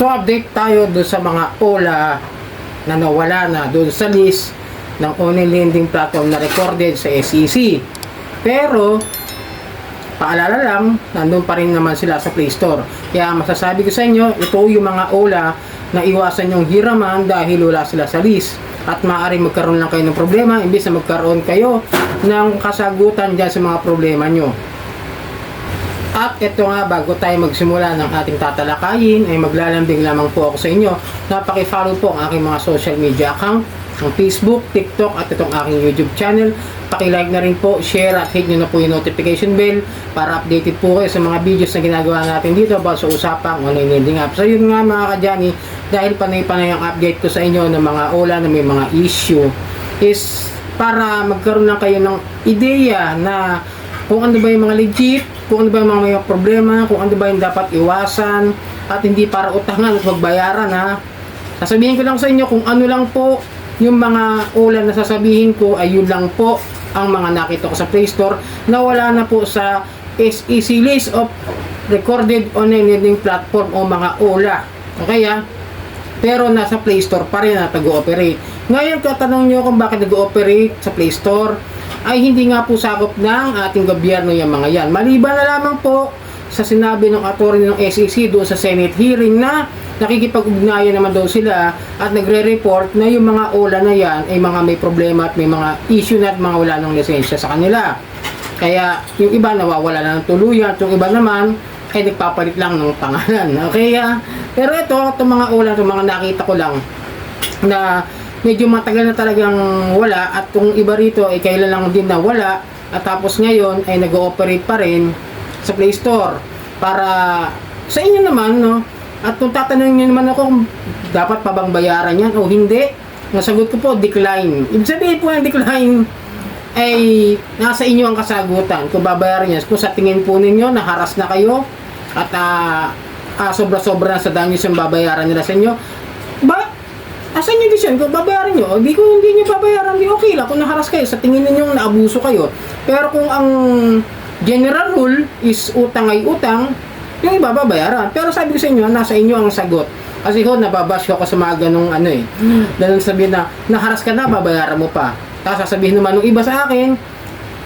So update tayo doon sa mga OLA na nawala na doon sa list ng online lending platform na recorded sa SEC. Pero paalala lang, nandun pa rin naman sila sa Play Store. Kaya masasabi ko sa inyo, ito yung mga OLA na iwasan yung hiraman dahil wala sila sa list. At maaaring magkaroon lang kayo ng problema, imbis na magkaroon kayo ng kasagutan dyan sa mga problema nyo. At ito nga, bago tayo magsimula ng ating tatalakayin, ay maglalambing lamang po ako sa inyo. Napaki-follow po ang aking mga social media account, ang Facebook, TikTok, at itong aking YouTube channel. Paki-like na rin po, share at hit nyo na po yung notification bell para updated po kayo sa mga videos na ginagawa natin dito about sa usapang online lending app. So yun nga mga kadyani, dahil panay-panay ang update ko sa inyo ng mga ola na may mga issue, is para magkaroon lang kayo ng ideya na kung ano ba yung mga legit, kung ano ba yung mga may problema, kung ano ba yung dapat iwasan, at hindi para utangan at magbayaran ha. Sasabihin ko lang sa inyo kung ano lang po yung mga ulan na sasabihin ko ay yun lang po ang mga nakita ko sa Play Store na wala na po sa SEC list of recorded online lending platform o mga OLA. Okay ha? Pero nasa Play Store pa rin na nag-ooperate. Ngayon, katanong nyo kung bakit nag-ooperate sa Play Store ay hindi nga po sakop ng ating gobyerno yung mga yan. Maliban na lamang po sa sinabi ng attorney ng SEC doon sa Senate hearing na nakikipag-ugnayan naman daw sila at nagre-report na yung mga OLA na yan ay mga may problema at may mga issue na at mga wala ng lisensya sa kanila. Kaya yung iba nawawala na ng tuluyan at yung iba naman ay nagpapalit lang ng pangalan. Okay? ah? pero ito, itong mga OLA, itong mga nakita ko lang na medyo matagal na talagang wala at kung iba rito ay kailan lang din na wala at tapos ngayon ay nag-ooperate pa rin sa Play Store para sa inyo naman no? At kung tatanungin niyo naman ako dapat pa bang bayaran yan o hindi nasagot ko po decline. Ibig sabihin po ng decline ay nasa inyo ang kasagutan kung babayaran niya kung sa tingin po ninyo naharas na kayo at ah, ah, sobra-sobra na sa danyos yung babayaran nila sa inyo Asan yung decision? Kung babayaran nyo, di ko hindi nyo babayaran, di okay lang. Kung naharas kayo, sa tingin ninyo naabuso kayo. Pero kung ang general rule is utang ay utang, yung iba babayaran. Pero sabi ko sa inyo, nasa inyo ang sagot. Kasi ho, nababash ko sa mga ganong ano eh. Dahil sabihin na, naharas ka na, babayaran mo pa. Tapos sasabihin naman ng iba sa akin,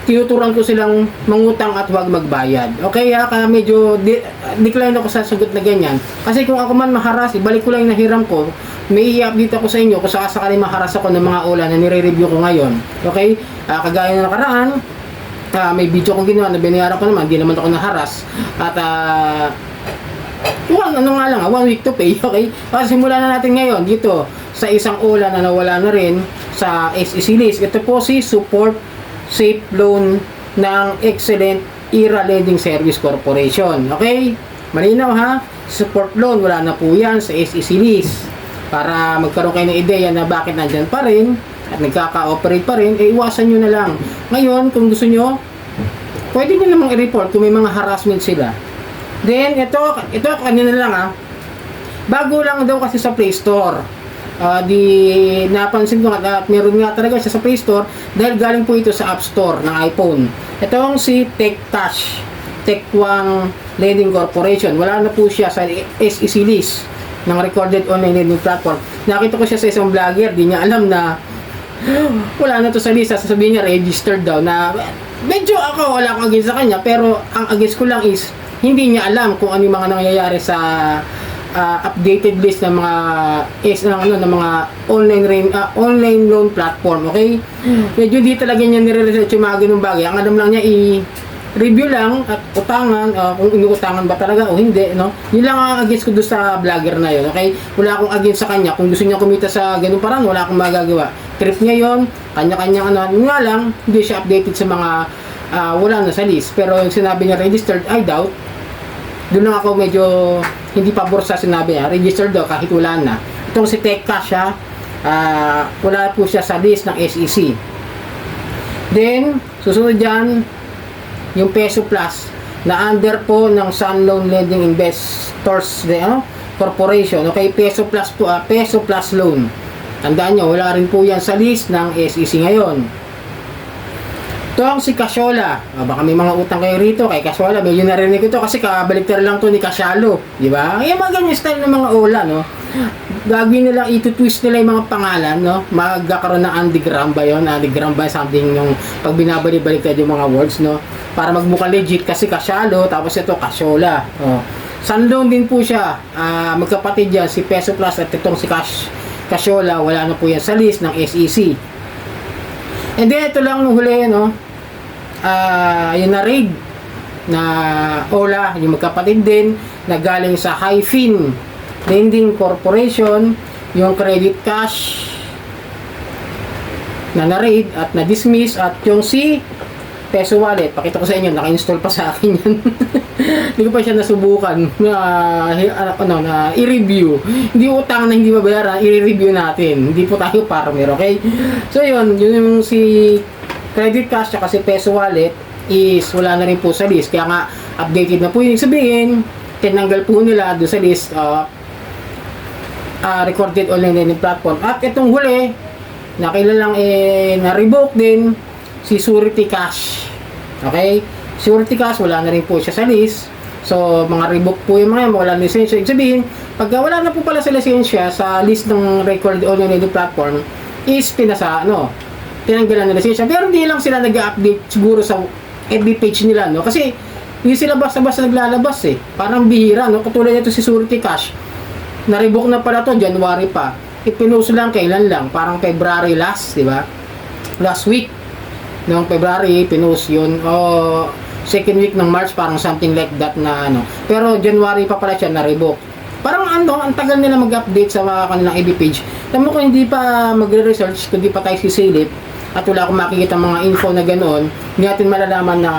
tinuturan ko silang mangutang at huwag magbayad. Okay, ha? Kaya medyo di- decline ako sa sagot na ganyan. Kasi kung ako man maharas, ibalik ko lang yung nahiram ko, may i-update ako sa inyo kung sakasakali maharas ako ng mga ulan na nire-review ko ngayon. Okay? Ah, kagaya ng nakaraan, ah, may video kong ginawa na binayaran ko naman, di naman ako naharas. At ah, Well, ano nga lang, ah, one week to pay, okay? Kasi simulan na natin ngayon dito sa isang ulan na nawala na rin sa SEC list. Ito po si Support Safe Loan ng Excellent Era Lending Service Corporation. Okay? Malinaw ha? Support loan, wala na po yan sa SEC list. Para magkaroon kayo ng ideya na bakit nandyan pa rin at nagkaka-operate pa rin, eh iwasan nyo na lang. Ngayon, kung gusto nyo, pwede nyo namang i-report kung may mga harassment sila. Then, ito, ito kanina lang ah. Bago lang daw kasi sa Play Store. Ah, di napansin ko at meron nga talaga siya sa Play Store dahil galing po ito sa App Store ng iPhone. Itong si TechTash, Techwang Lending Corporation. Wala na po siya sa SEC list ng recorded online lending platform. Nakita ko siya sa isang vlogger, di niya alam na wala na to sa lista. Sasabihin niya registered daw na medyo ako wala akong against sa kanya pero ang against ko lang is hindi niya alam kung ano yung mga nangyayari sa ah, updated list ng mga is ng ano ng mga online rain, ah, online loan platform, okay? Medyo di talaga niya nire-research yung mga ganung bagay. Ang alam lang niya i review lang at utangan ah, kung inuutangan ba talaga o hindi, no? Yun lang ang against ko doon sa vlogger na yun, okay? Wala akong against sa kanya. Kung gusto niya kumita sa ganung paraan, wala akong magagawa. Trip niya yun, kanya-kanyang ano, yun nga lang, hindi siya updated sa mga ah, wala na sa list. Pero yung sinabi niya registered, I doubt. Doon lang ako medyo hindi pabor sa sinabi niya. Registered daw kahit wala na. Itong si Tekka siya, ah, wala po siya sa list ng SEC. Then, susunod dyan, yung Peso Plus na under po ng Sun Loan Lending Investors de, ano? Corporation. Okay, Peso Plus po, ah, Peso Plus Loan. Tandaan nyo, wala rin po yan sa list ng SEC ngayon. Itong si Casyola. Ah, baka may mga utang kayo rito kay Casyola. Medyo narinig ko to kasi kabaliktar lang to ni Casyalo. Di ba? Yung mga ganyan style ng mga ola, no? Gagawin nila, ito-twist nila yung mga pangalan, no? Magkakaroon ng Graham ba yun? Graham ba something yung pag binabalik-baliktad yung mga words, no? Para magmukha legit kasi Casyalo, tapos ito Casyola. Oh. Sandong din po siya. Ah, magkapatid yan, si Peso Plus at itong si Cash Casyola, wala na po yan sa list ng SEC. And then, ito lang huli, no? Ah, yung na-raid na Ola, yung magkapatid din, na galing sa Hyphen Lending Corporation, yung credit cash na na-raid at na-dismiss at yung si Peso Wallet, pakita ko sa inyo, naka-install pa sa akin yan. hindi ko pa siya nasubukan na, uh, ano, na i-review. Hindi utang na hindi mabayaran, i-review natin. Hindi po tayo farmer, okay? So yun, yun yung si credit cash at si Peso Wallet is wala na rin po sa list. Kaya nga, updated na po yung sabihin, tinanggal po nila doon sa list uh, uh, recorded online lending platform. At itong huli, na kilalang eh, na-revoke din si Surety Cash. Okay? Surety Cash, wala na rin po siya sa list. So, mga revoke po yung mga yan, wala lisensya. Ibig sabihin, pag wala na po pala sa lisensya sa list ng recorded online lending platform, is pinasa, ano, tinanggalan na lisensya. Pero hindi lang sila nag-update siguro sa FB page nila, no? Kasi, hindi sila basta-basta naglalabas eh. Parang bihira, no? Katulad nito si Surety Cash. Na-revoke na pala to, January pa. Ipinuso lang, kailan lang? Parang February last, di ba? Last week. Noong February, pinost yun. O, second week ng March, parang something like that na ano. Pero January pa pala siya na-revoke. Parang ano, ang tagal nila mag-update sa mga kanilang FB page. Tamo ko hindi pa magre-research, kundi pa tayo sisilip, at wala akong makikita mga info na ganoon, hindi natin malalaman na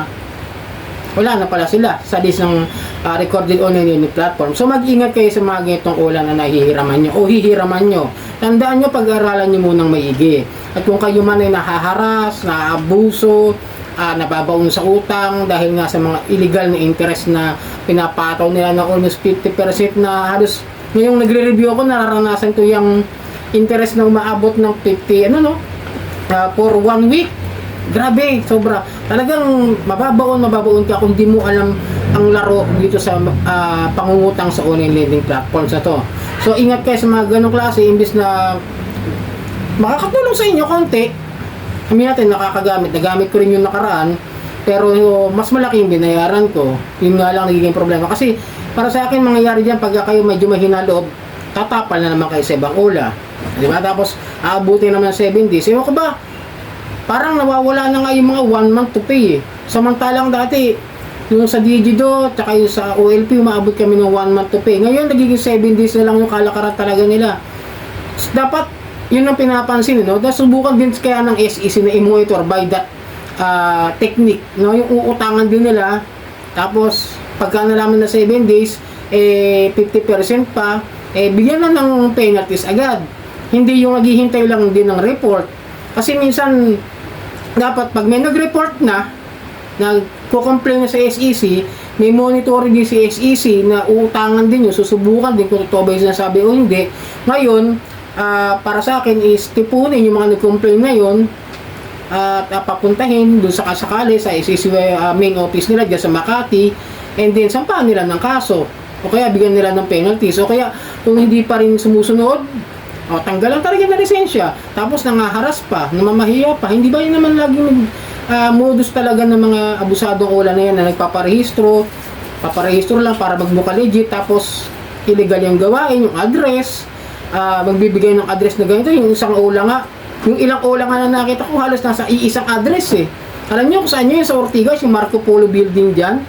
wala na pala sila sa list ng ah, recorded online unit platform. So mag-ingat kayo sa mga ganitong ulan na nahihiraman nyo o hihiraman nyo. Tandaan nyo, pag-aralan nyo munang maigi. At kung kayo man ay nahaharas, naabuso, ah, nababaon sa utang dahil nga sa mga illegal na interest na pinapataw nila na almost 50% na halos ngayong nagre-review ako nararanasan ko yung interest na umaabot ng 50 ano no? Ah, for one week. Grabe sobra. Talagang mababaon mababaon ka kung di mo alam ang laro dito sa ah, pangungutang sa online lending platforms na to. So ingat kayo sa mga ganong klase imbis na makakatulong sa inyo konti. Kami natin nakakagamit. Nagamit ko rin yung nakaraan pero mas malaki yung binayaran ko. Yun nga lang nagiging problema. Kasi para sa akin mangyayari dyan pag kayo medyo mahina loob tatapal na naman kayo sa ibang ula. Di ba? Tapos aabutin naman ng 7 days. Ewan ko ba? Parang nawawala na nga yung mga one month to pay eh. Samantalang dati, yung sa Digido, tsaka yung sa OLP, umaabot kami ng one month to pay. Ngayon, nagiging 7 days na lang yung kalakaran talaga nila. Dapat, yun ang pinapansin, no? Dahil subukan din kaya ng SEC na i-monitor by that ah, technique, no? Yung uutangan din nila, tapos, pagka nalaman na 7 days, eh, 50% pa, eh, bigyan na ng penalties agad. Hindi yung naghihintay lang din ng report. Kasi minsan, dapat pag may nag-report na, nagko-complain na sa SEC, may monitoring din si SEC na uutangan din yun, susubukan din kung totoo ba yung sinasabi o hindi. Ngayon, ah, para sa akin is tipunin yung mga nag-complain na yun at ah, papuntahin doon sa kasakali sa SEC ah, main office nila dyan sa Makati and then sampahan nila ng kaso o kaya bigyan nila ng penalties o kaya kung hindi pa rin sumusunod o, tanggalan talaga na lisensya. Tapos nangaharas pa, namamahiya pa. Hindi ba yun naman laging ah, modus talaga ng mga abusadong ula na yan na nagpaparehistro, paparehistro lang para magmukha legit, tapos illegal yung gawain, yung address, ah, magbibigay ng address na ganito, yung isang ula nga, yung ilang ula nga na nakita ko halos nasa iisang address eh. Alam niyo kung saan yun, sa Ortigas, yung Marco Polo building dyan,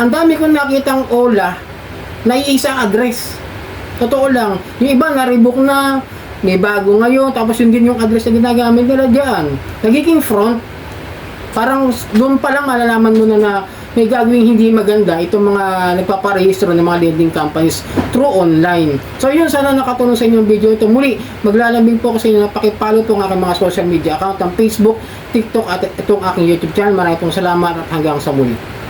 ang dami kong nakitang ola na iisang address. Totoo lang. Yung iba na-rebook na, may bago ngayon, tapos yun din yung address na ginagamit nila dyan. Nagiging front, parang doon pa lang malalaman mo na na may gagawing hindi maganda itong mga nagpaparehistro ng mga lending companies through online. So yun, sana nakatulong sa inyong video ito. Muli, maglalambing po ko sa inyo na pakipalo po ang aking mga social media account, ang Facebook, TikTok at itong aking YouTube channel. Maraming salamat at hanggang sa muli.